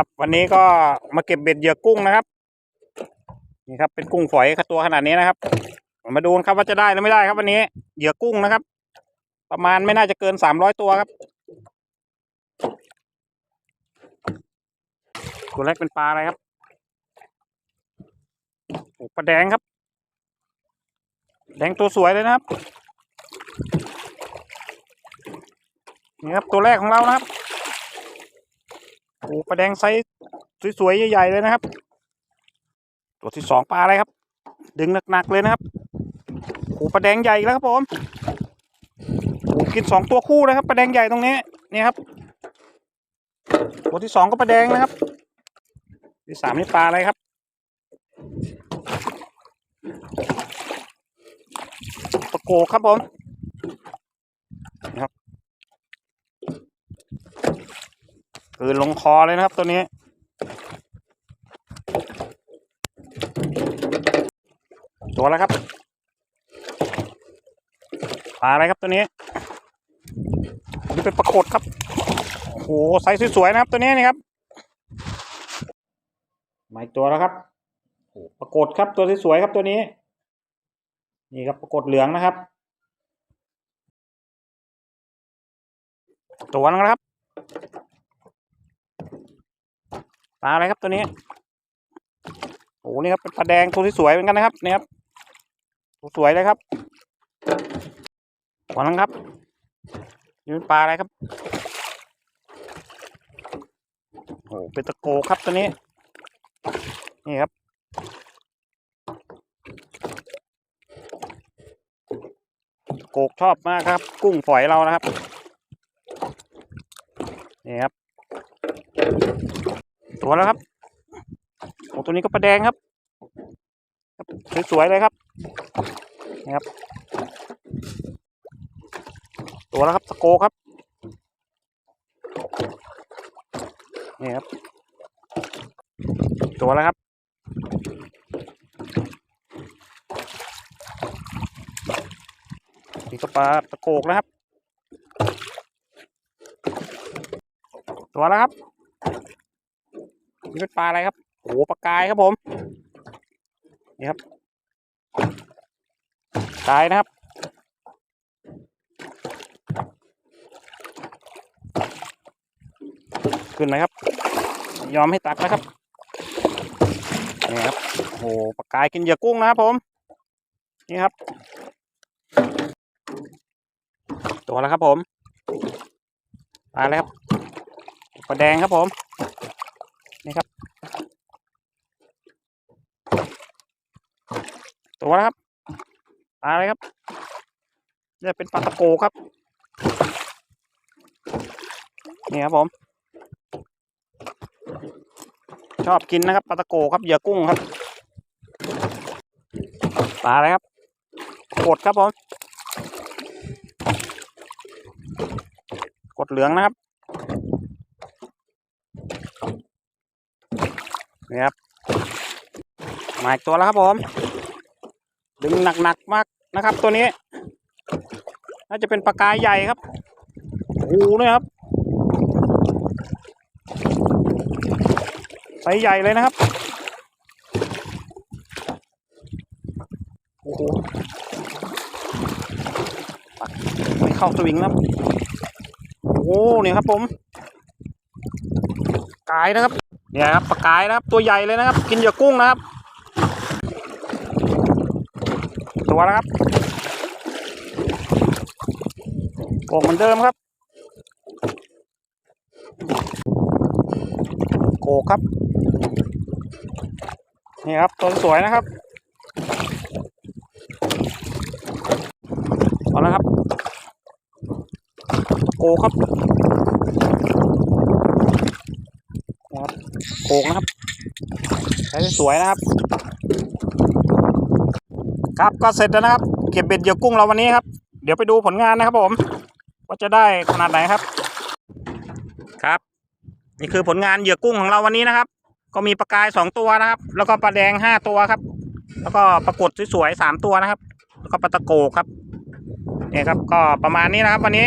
ครับ วันนี้ก็มาเก็บเบ็ดเหยื่อกุ้งนะครับ นี่ครับ เป็นกุ้งฝอยตัวขนาดนี้นะครับ มาดูครับว่าจะได้หรือไม่ได้ครับ วันนี้เหยื่อกุ้งนะครับ ประมาณไม่น่าจะเกินสามร้อยตัวครับ ตัวแรกเป็นปลาอะไรครับโอ้ปลาแดงครับ แดงตัวสวยเลยนะครับนี่ครับตัวแรกของเรานะครับ โอ้ปลาแดงไซส์สวยๆใหญ่ๆเลยนะครับ ตัวที่สองปลาอะไรครับ ดึงหนักๆเลยนะครับโอ้ปลาแดงใหญ่แล้วครับผมโอ้กินสองตัวคู่เลยครับปลาแดงใหญ่ตรงนี้นี่ครับ ตัวที่สองก็ปลาแดงนะครับ ที่สามนี่ปลาอะไรครับตะโกครับผมนะครับ คือลงคอเลยนะครับตัวนี้ ตัวแล้วครับปลาอะไรครับตัวนี้นี่เป็นปลากดครับโอ้โหไซส์สวยๆนะครับตัวนี้นี่ครับหมาอีกตัวแล้วครับโอ้ปลากดครับตัวสวยๆครับตัวนี้ นี่ครับปรากฏเหลืองนะครับ ตัวนึงนะครับปลาอะไรครับตัวนี้โอ้นี่ครับเป็นปลาแดงตัวที่สวยเหมือนกันนะครับนี่ครับตัวสวยเลยครับตัวนึงครับนี่เป็นปลาอะไรครับโอ้เป็นตะโกครับตัวนี้ นี่ครับโกกชอบมากครับ กุ้งฝอยเรานะครับ นี่ครับ ตัวแล้วครับโอ้ตัวนี้ก็ปลาแดงครับครับ สวยๆเลยครับนี่ครับ ตัวแล้วครับสโกครับนี่ครับ ตัวแล้วครับนี่ก็ปลาตะโกกนะครับ ตัวแล้วครับ นี่เป็นปลาอะไรครับโอ้โหปลากายครับผมนี่ครับกายนะครับขึ้นไหมครับ ยอมให้ตักนะครับนี่ครับโอ้โหปลากายกินเหยื่อกุ้งนะครับผมนี่ครับ ตัวแล้วครับผมปลาแล้วครับปลาแดงครับผม นี่ครับ ตัวแล้วครับปลาอะไรครับนี่เป็นปลาตะโกครับนี่ครับผม ชอบกินนะครับปลาตะโกครับเหยื่อกุ้งครับปลาอะไรครับกดครับผมกดเหลืองนะครับ นี่ครับ มาอีกตัวแล้วครับผม ดึงหนักๆมากนะครับ ตัวนี้ น่าจะเป็นปลากายใหญ่ครับโอ้โหเนี่ยครับไซส์ใหญ่เลยนะครับโอ้โหไม่เข้าสวิงนะครับโอ้เนี่ยครับผมกายนะครับ เนี่ยครับปลากายนะครับ ตัวใหญ่เลยนะครับ กินเหยื่อกุ้งนะครับ ตัวแล้วครับโกกเหมือนเดิมครับ โกกครับ นี่ครับตัวสวยนะครับเอาละครับ โกครับ โขกนะครับใช้สวยนะครับ ครับก็เสร็จแล้วนะครับ เก็บเบ็ดเหยื่อกุ้งเราวันนี้ครับ เดี๋ยวไปดูผลงานนะครับผมว่าจะได้ขนาดไหนครับ ครับ นี่คือผลงานเหยื่อกุ้งของเราวันนี้นะครับ ก็มีปลากายสองตัวนะครับ แล้วก็ปลาแดงห้าตัวครับ แล้วก็ปลากดสวยๆสามตัวนะครับ แล้วก็ปลาตะโกครับเนี่ยครับก็ประมาณนี้นะครับ วันนี้